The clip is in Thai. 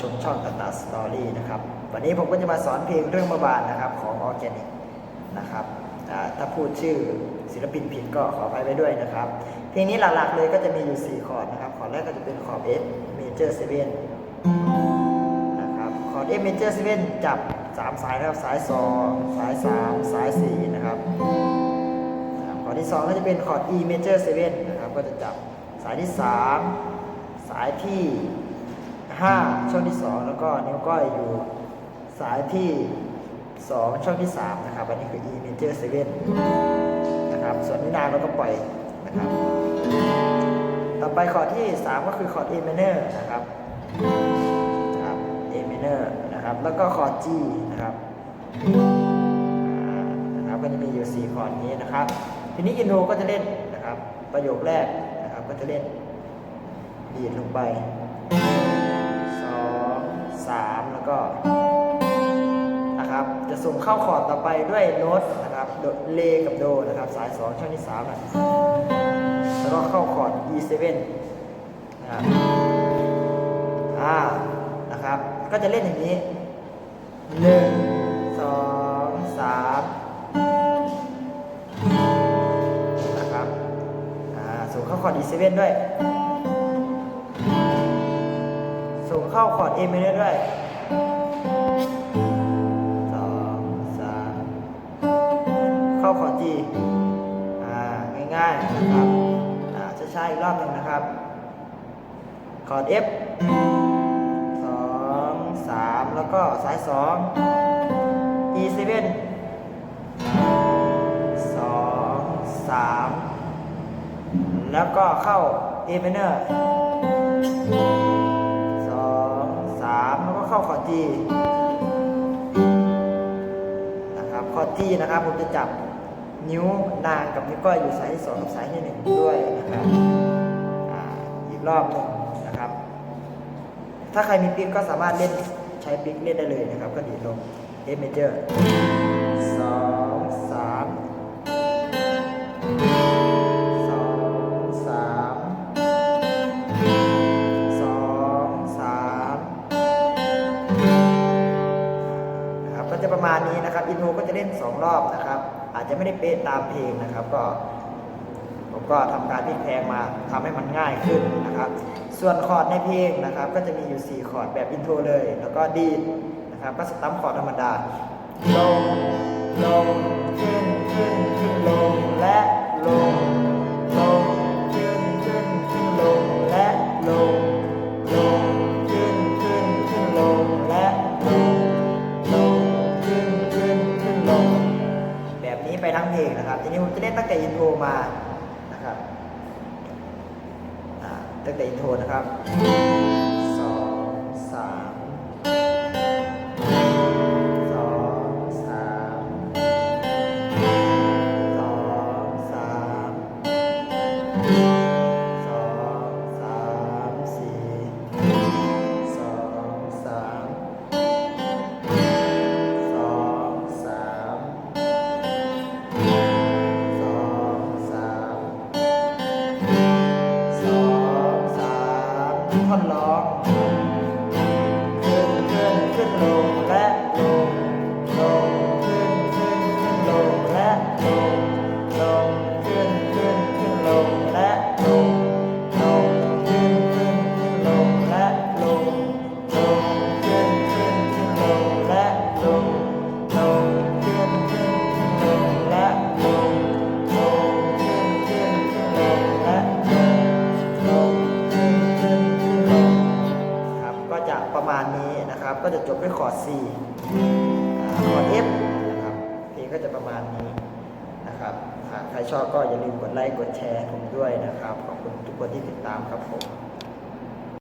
ชมช่องตาตาสตอรี่นะครับ วันนี้ผมก็จะมาสอนเพลงเรื่องเมื่อวานนะครับของออร์แกนิกนะครับถ้าพูดชื่อศิลปินผิดก็ขออภัยไปด้วยนะครับ เพลงนี้หลักๆเลยก็จะมีอยู่ 4 คอร์ดนะครับ คอร์ดแรกก็จะเป็นคอร์ด F major 7นะครับ คอร์ด F major 7จับ 3 สายนะครับ สาย2สาย 3 สาย 4 นะครับคอร์ดที่ 2 ก็จะเป็นคอร์ด E major 7นะครับ ก็จะจับสายที่ 3 สายที่ 5 ช่องที่ 2 แล้วก็นิ้วก้อยอยู่สายที่ 2 ช่องที่ 3 นะครับ อันนี้คือ E major 7นะครับ ส่วนนิ้วนางเราก็ปล่อยนะครับ ต่อไปคอร์ดที่ 3 ก็คือคอร์ด A minor นะครับนะครับ A minor นะครับ แล้วก็คอร์ด G นะครับนะครับก็จะมีอยู่ 4 คอร์ดนี้นะครับ ทีนี้อินโทรก็จะเล่นนะครับ ประโยคแรกนะครับก็จะเล่นดีดลงไป 3 แล้วก็นะครับจะส่งเข้าคอร์ดต่อไปด้วยโน้ตนะครับโดเลกับโดนะครับสาย 2 ช่องที่3นะแล้วก็เข้าคอร์ด E7 นะครับอ่านะครับก็จะเล่นอย่างนี้ 1 2 3นะครับอ่าส่งเข้าคอร์ด E7 ด้วย เข้าคอร์ด A minor ด้วยสองสามเข้าคอร์ด G อ่าง่ายๆนะครับอ่าช้าๆอีกรอบหนึ่งนะครับคอร์ด F สองสามแล้วก็สายสอง E7 สองสามแล้วก็เข้า A minor สองสามแล้วก็เข้าคอร์ดจีนะครับคอร์ดจีนะครับผมจะจับนิ้วนางกับนิ้วก้อยอยู่สายที่สองกับสายที่หนึ่งด้วยนะครับอีกรอบหนึ่งนะครับ ถ้าใครมีปิ๊กก็สามารถเล่นใช้ปิ๊กเล่นได้เลยนะครับ ก็ดีดลง F major สองสาม ก็จะประมาณนี้นะครับ อินโทรก็จะเล่น 2 รอบนะครับ อาจจะไม่ได้เป๊ะตามเพลงนะครับ ก็ ผมก็ทำการพลิกแพลงมาทำให้มันง่ายขึ้นนะครับ ส่วนคอร์ดในเพลงนะครับ ก็จะมีอยู่ 4 คอร์ดแบบอินโทรเลย แล้วก็ดีนะครับ ก็สตัมคอร์ดธรรมดาลงลงขึ้น ตั้งแต่อินโทรมานะครับตั้งแต่อินโทรนะครับสองสาม ขึ้นขึ้ ก็จะจบด้วยคอร์ด C คอร์ด F นะครับเพลงก็จะประมาณนี้นะครับหากใครชอบก็อย่าลืมกดไลค์กดแชร์ผมด้วยนะครับ ขอบคุณทุกคนที่ติดตามครับผม